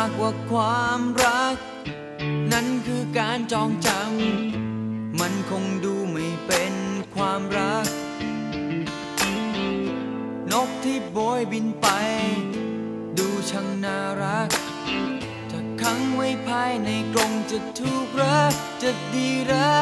ากว่าความรัก นั้นคือการจองจำมันคงดูไม่เป็นความรัก นกที่โบยบินไป ดูช่างน่ารักถ้าขังไว้ภายในกรงจะถูกรักจะดีรัก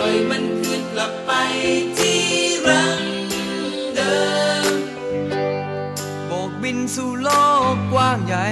ล่อยมันคืนกลับไปที่รังเดิมโบกบินสู่โลกกว้างใหญ่